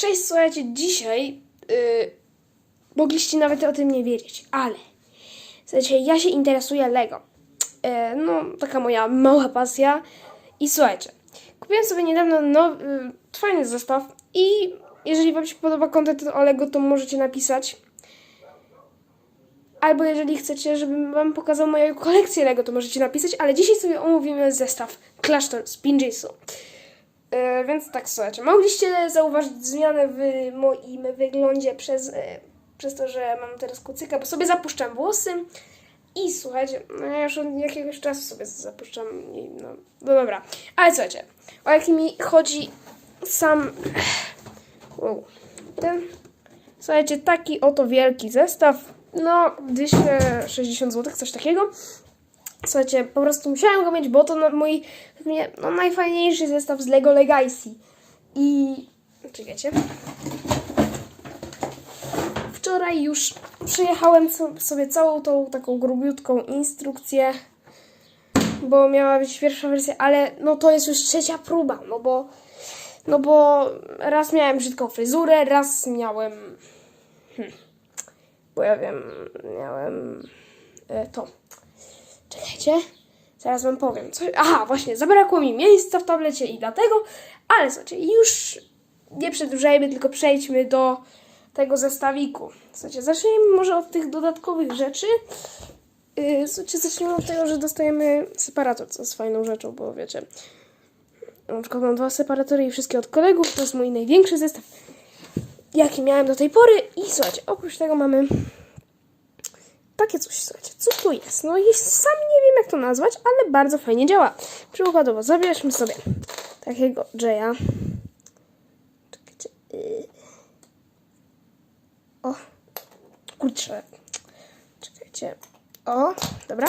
Cześć, słuchajcie, dzisiaj yy, mogliście nawet o tym nie wiedzieć, ale słuchajcie, ja się interesuję Lego. Yy, no, taka moja mała pasja. I słuchajcie, kupiłem sobie niedawno no, yy, fajny zestaw i jeżeli Wam się podoba kontent o Lego, to możecie napisać. Albo jeżeli chcecie, żebym Wam pokazał moją kolekcję Lego, to możecie napisać, ale dzisiaj sobie omówimy zestaw Klasztor z Pinjasu. E, więc tak, słuchajcie, mogliście zauważyć zmianę w moim wyglądzie przez, e, przez to, że mam teraz kucyka, bo sobie zapuszczam włosy. I słuchajcie, no ja już od jakiegoś czasu sobie zapuszczam i no, no dobra. Ale słuchajcie, o jaki mi chodzi sam... Wow. Ten, słuchajcie, taki oto wielki zestaw, no 260 zł, coś takiego. Słuchajcie, po prostu musiałem go mieć, bo to mój mnie, no, najfajniejszy zestaw z Lego Legacy. I czekajcie. Wczoraj już przejechałem so- sobie całą tą taką grubiutką instrukcję, bo miała być pierwsza wersja, ale no to jest już trzecia próba, no bo no bo raz miałem brzydką fryzurę, raz miałem hmm, bo ja wiem, miałem e, to. Czekajcie, zaraz wam powiem. Co... Aha, właśnie, zabrakło mi miejsca w tablecie i dlatego, ale słuchajcie, już nie przedłużajmy, tylko przejdźmy do tego zestawiku. Słuchajcie, zacznijmy może od tych dodatkowych rzeczy. Yy, słuchajcie, zacznijmy od tego, że dostajemy separator, co jest fajną rzeczą, bo wiecie, na przykład mam dwa separatory i wszystkie od kolegów, to jest mój największy zestaw, jaki miałem do tej pory. I słuchajcie, oprócz tego mamy takie coś, słuchajcie, co tu jest? No i sam nie wiem, jak to nazwać, ale bardzo fajnie działa. Przykładowo, zabierzmy sobie takiego Jaya. Czekajcie. O, kurczę. Czekajcie. O, dobra.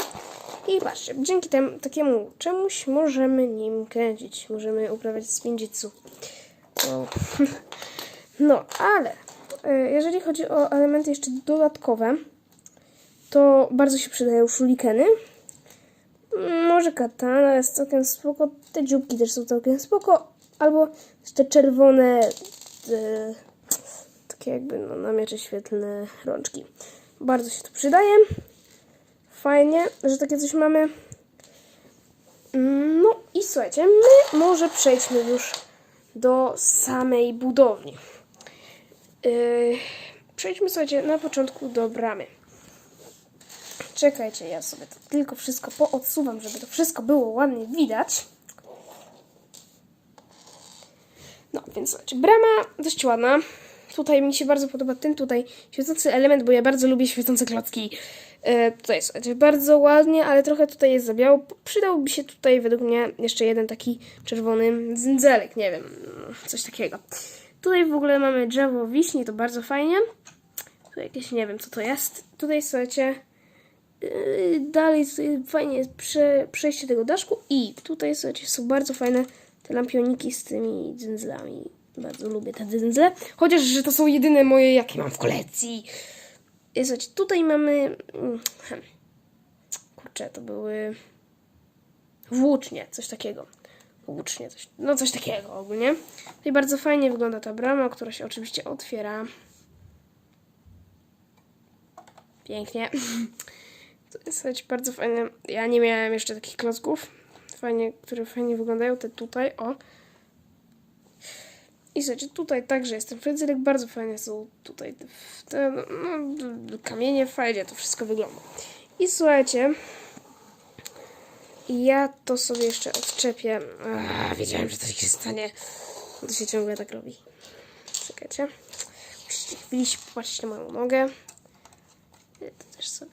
I patrzcie, dzięki temu, takiemu czemuś możemy nim kręcić. Możemy uprawiać spinjitsu. No. no, ale y, jeżeli chodzi o elementy jeszcze dodatkowe, to bardzo się przydają szulikeny. Mm, Może katana jest całkiem spoko. Te dzióbki też są całkiem spoko. Albo te czerwone, e, takie jakby no, na miecze świetlne rączki. Bardzo się to przydaje. Fajnie, że takie coś mamy. Mm, No i słuchajcie, my może przejdźmy już do samej budowli. Yy, przejdźmy, słuchajcie, na początku do bramy. Czekajcie, ja sobie to tylko wszystko poodsuwam, żeby to wszystko było ładnie widać. No, więc słuchajcie, brama dość ładna. Tutaj mi się bardzo podoba ten tutaj świecący element, bo ja bardzo lubię świecące klocki. E, tutaj słuchajcie, bardzo ładnie, ale trochę tutaj jest za biało. Przydałby się tutaj według mnie jeszcze jeden taki czerwony dzędzelek, nie wiem, coś takiego. Tutaj w ogóle mamy drzewo wiśni, to bardzo fajnie. Tu jakieś, nie wiem co to jest. Tutaj słuchajcie, dalej tutaj fajnie jest prze, przejście tego daszku i tutaj słuchajcie, są bardzo fajne te lampioniki z tymi dzyndzlami. Bardzo lubię te dzyndzle, chociaż że to są jedyne moje, jakie mam w kolekcji. Słuchajcie, tutaj mamy mm, hmm, kurczę, to były włócznie, coś takiego. Włócznie, coś, no coś takiego ogólnie. Tutaj bardzo fajnie wygląda ta brama, która się oczywiście otwiera. Pięknie. To jest bardzo fajne. Ja nie miałem jeszcze takich klocków, fajnie, które fajnie wyglądają. Te tutaj, o. I słuchajcie, tutaj także jest ten fryzylek, bardzo fajne są tutaj te, no, kamienie, fajnie to wszystko wygląda. I słuchajcie, ja to sobie jeszcze odczepię. Ach, wiedziałem, że coś się stanie. To się ciągle tak robi. Czekajcie. Musicie chwilę popatrzeć na moją nogę. To też sobie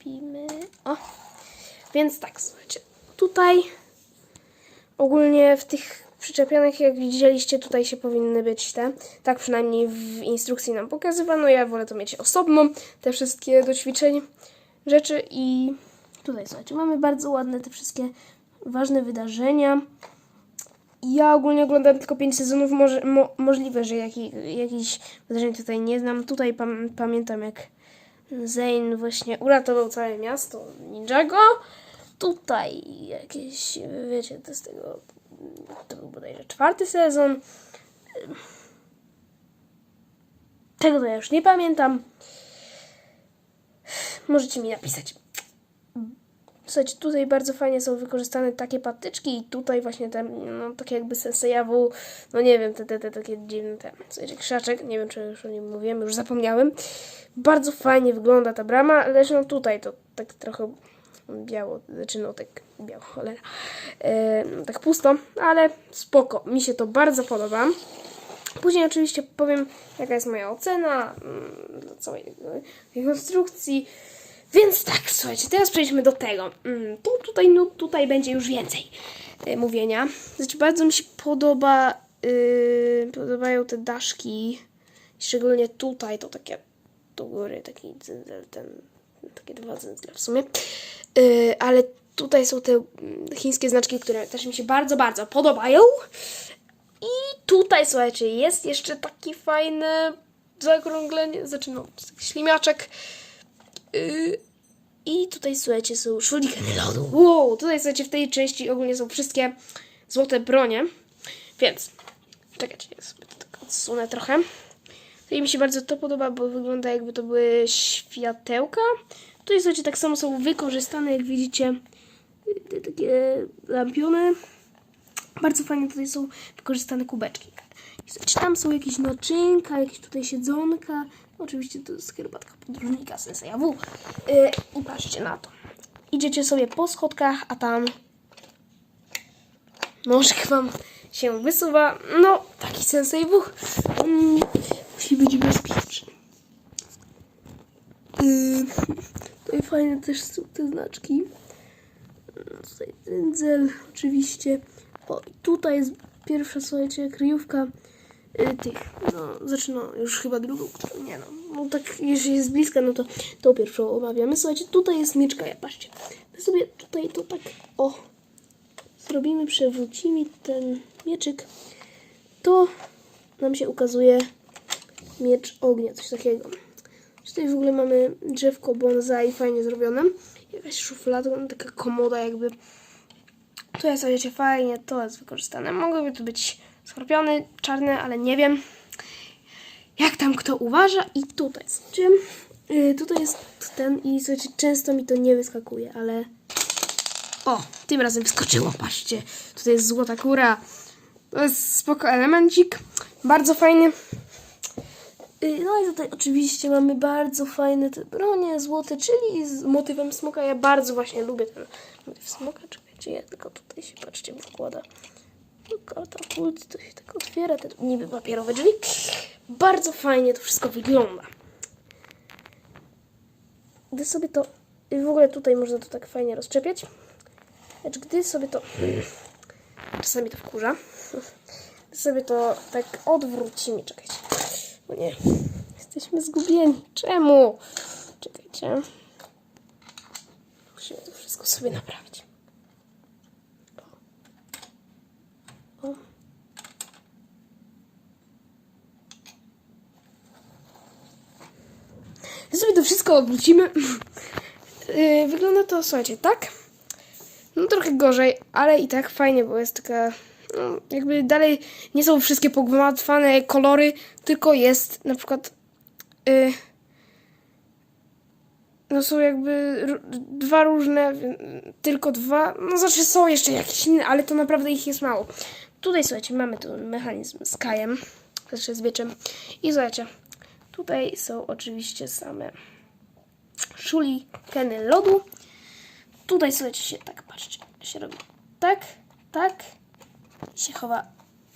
odczepimy. O! Więc tak, słuchajcie. Tutaj ogólnie w tych przyczepionych, jak widzieliście, tutaj się powinny być te. Tak przynajmniej w instrukcji nam pokazywano. Ja wolę to mieć osobno, te wszystkie do ćwiczeń rzeczy. I tutaj, słuchajcie, mamy bardzo ładne te wszystkie ważne wydarzenia. Ja ogólnie oglądam tylko 5 sezonów, może, mo, możliwe, że jaki, jakiś wydarzeń tutaj nie znam. Tutaj pam, pamiętam jak Zane właśnie uratował całe miasto Ninjago. Tutaj jakieś, wiecie, to z tego, to był bodajże czwarty sezon. Tego to ja już nie pamiętam. Możecie mi napisać. Słuchajcie, tutaj bardzo fajnie są wykorzystane takie patyczki i tutaj właśnie te, no takie jakby sensejawu, no nie wiem, te, te, te takie dziwne te, słuchajcie, krzaczek, nie wiem czy już o nim mówiłem, już zapomniałem. Bardzo fajnie wygląda ta brama, lecz no tutaj to tak trochę biało, znaczy no tak biało, cholera, e, tak pusto, ale spoko, mi się to bardzo podoba. Później oczywiście powiem, jaka jest moja ocena mm, całej konstrukcji. Więc tak, słuchajcie, teraz przejdźmy do tego. Mm, Tu, tutaj, no, tutaj będzie już więcej e, mówienia. Znaczy, bardzo mi się podoba, yy, podobają te daszki. Szczególnie tutaj, to takie do góry, taki cyndzel, ten, takie dwa cyndzle w sumie. Yy, ale tutaj są te mm, chińskie znaczki, które też mi się bardzo, bardzo podobają. I tutaj, słuchajcie, jest jeszcze taki fajny zaokrąglenie, znaczy no. Yy, I tutaj, słuchajcie, są szurikeny lodu. Wow, tutaj, słuchajcie, w tej części ogólnie są wszystkie złote bronie. Więc, czekajcie, ja sobie to tak odsunę trochę. Tutaj mi się bardzo to podoba, bo wygląda jakby to były światełka. Tutaj, słuchajcie, tak samo są wykorzystane, jak widzicie, te takie lampiony. Bardzo fajnie tutaj są wykorzystane kubeczki. I słuchajcie, tam są jakieś naczynka, jakieś tutaj siedzonka. Oczywiście to jest herbatka podróżnika Senseja W. Yy, I patrzcie na to. Idziecie sobie po schodkach, a tam nóżek wam się wysuwa. No, taki Sensei W. Mm, musi być bezpieczny. Yy, tutaj fajne też są te znaczki. Tutaj cyndzel, oczywiście. O, i tutaj jest pierwsza, słuchajcie, kryjówka y, tych, no, znaczy no, już chyba drugą, którą- nie no, no tak, jeśli jest bliska, no to tą pierwszą omawiamy. Słuchajcie, tutaj jest mieczka, ja patrzcie, my sobie tutaj to tak, o, zrobimy, przewrócimy ten mieczyk, to nam się ukazuje miecz ognia, coś takiego. Tutaj w ogóle mamy drzewko bonsai, fajnie zrobione, jakaś szuflada, no, taka komoda jakby, tu jest, wiecie, fajnie, to jest wykorzystane. Mogłyby tu być skorpiony czarne, ale nie wiem. Jak tam kto uważa. I tutaj czym? Yy, tutaj jest ten i słuchajcie, często mi to nie wyskakuje, ale... O, tym razem wyskoczyło, patrzcie. Tutaj jest złota kura. To jest spoko elemencik. Bardzo fajny. Yy, No i tutaj oczywiście mamy bardzo fajne te bronie złote, czyli z motywem smoka. Ja bardzo właśnie lubię ten motyw smoka. Czekajcie, ja tylko tutaj się, patrzcie, wkłada katapult, to się tak otwiera, te niby papierowe drzwi. Bardzo fajnie to wszystko wygląda. Gdy sobie to, w ogóle tutaj można to tak fajnie rozczepiać, lecz gdy sobie to, czasami to wkurza, gdy sobie to tak odwrócimy, czekajcie, o nie, jesteśmy zgubieni, czemu? Czekajcie, musimy to wszystko sobie naprawić. To wszystko odwrócimy, yy, wygląda to, słuchajcie, tak? No trochę gorzej, ale i tak fajnie, bo jest taka, no, jakby dalej nie są wszystkie pogmatwane kolory, tylko jest na przykład, yy, no są jakby dwa różne, tylko dwa, no znaczy są jeszcze jakieś inne, ale to naprawdę ich jest mało. Tutaj słuchajcie, mamy tu mechanizm z kajem, znaczy z wieczem i słuchajcie, tutaj są oczywiście same szuli, keny lodu. Tutaj słuchajcie się tak, patrzcie, się robi tak, tak i się chowa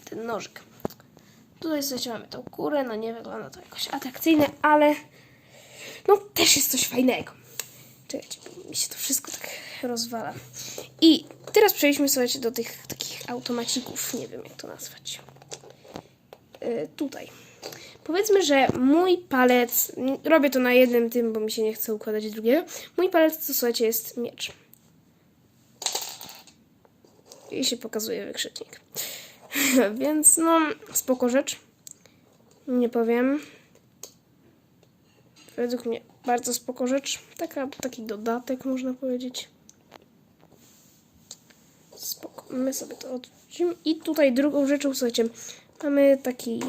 ten nożyk. Tutaj słuchajcie mamy tą kurę, no nie wygląda to jakoś atrakcyjne, ale no też jest coś fajnego. Czekajcie, bo mi się to wszystko tak rozwala. I teraz przejdźmy, słuchajcie, do tych takich automacików, nie wiem jak to nazwać. Yy, tutaj. Powiedzmy, że mój palec, robię to na jednym tym, bo mi się nie chce układać drugiego. Mój palec to, słuchajcie, jest miecz. I się pokazuje wykrzyknik. Więc, no, spoko rzecz. Nie powiem. Według mnie bardzo spoko rzecz. Taka, taki dodatek, można powiedzieć. Spoko. My sobie to odwrócimy. I tutaj drugą rzeczą, słuchajcie, mamy taki,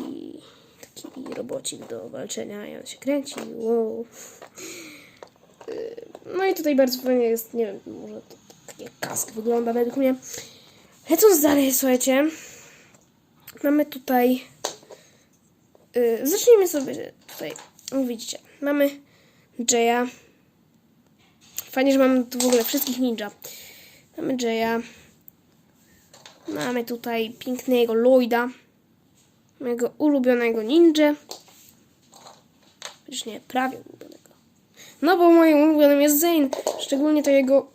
taki robocik do walczenia i on się kręci. Wow. Y, No i tutaj bardzo fajnie jest, nie wiem, może to taki kask wygląda według mnie. Lecąc dalej, słuchajcie, mamy tutaj, y, zacznijmy sobie tutaj, no widzicie, mamy Jaya. Fajnie, że mamy tu w ogóle wszystkich ninja. Mamy Jaya. Mamy tutaj pięknego Lloyda. Mojego ulubionego ninja. Już nie, prawie ulubionego. No bo moim ulubionym jest Zane. Szczególnie to jego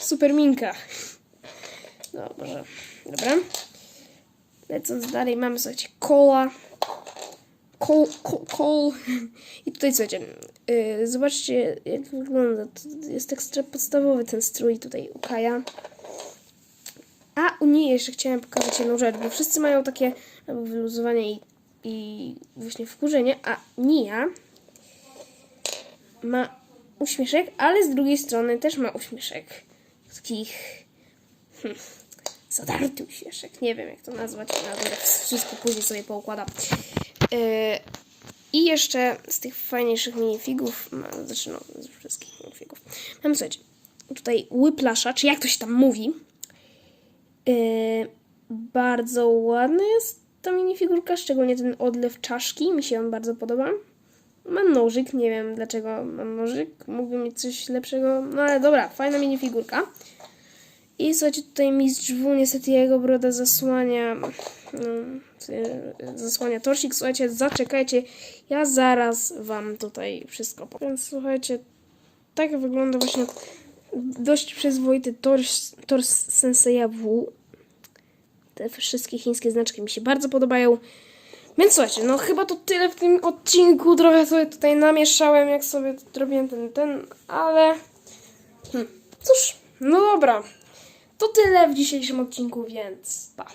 super minka. Dobrze. Dobra. Lecąc dalej, mamy słuchajcie Cola. Cole, Cole, Cole. I tutaj słuchajcie, yy, zobaczcie jak wygląda. To jest ekstra podstawowy ten strój tutaj u Kaja. A u niej jeszcze chciałem pokazać jedną rzecz, bo wszyscy mają takie albo wyluzowanie i, i właśnie wkurzenie, a Nia ma uśmieszek, ale z drugiej strony też ma uśmieszek. Takich hmm, zadarty uśmieszek. Nie wiem jak to nazwać, ale wszystko później sobie poukładam. Yy, I jeszcze z tych fajniejszych minifigów, ma- znaczy no, z wszystkich minifigów, mam słuchajcie, tutaj Whiplasha, czy jak to się tam mówi, bardzo ładny jest ta minifigurka, szczególnie ten odlew czaszki, mi się on bardzo podoba. Mam nożyk, nie wiem dlaczego mam nożyk, mógłby mieć coś lepszego, no ale dobra, fajna minifigurka. I słuchajcie, tutaj mistrz W, niestety jego broda zasłania, mm, zasłania torsik. Słuchajcie, zaczekajcie, ja zaraz wam tutaj wszystko powiem. Więc słuchajcie, tak wygląda właśnie dość przyzwoity tors, tors Senseja. Te wszystkie chińskie znaczki mi się bardzo podobają. Więc słuchajcie, no chyba to tyle w tym odcinku. Trochę sobie tutaj namieszałem, jak sobie robiłem ten, ten, ale... Hmm, cóż, no dobra. To tyle w dzisiejszym odcinku, więc pa.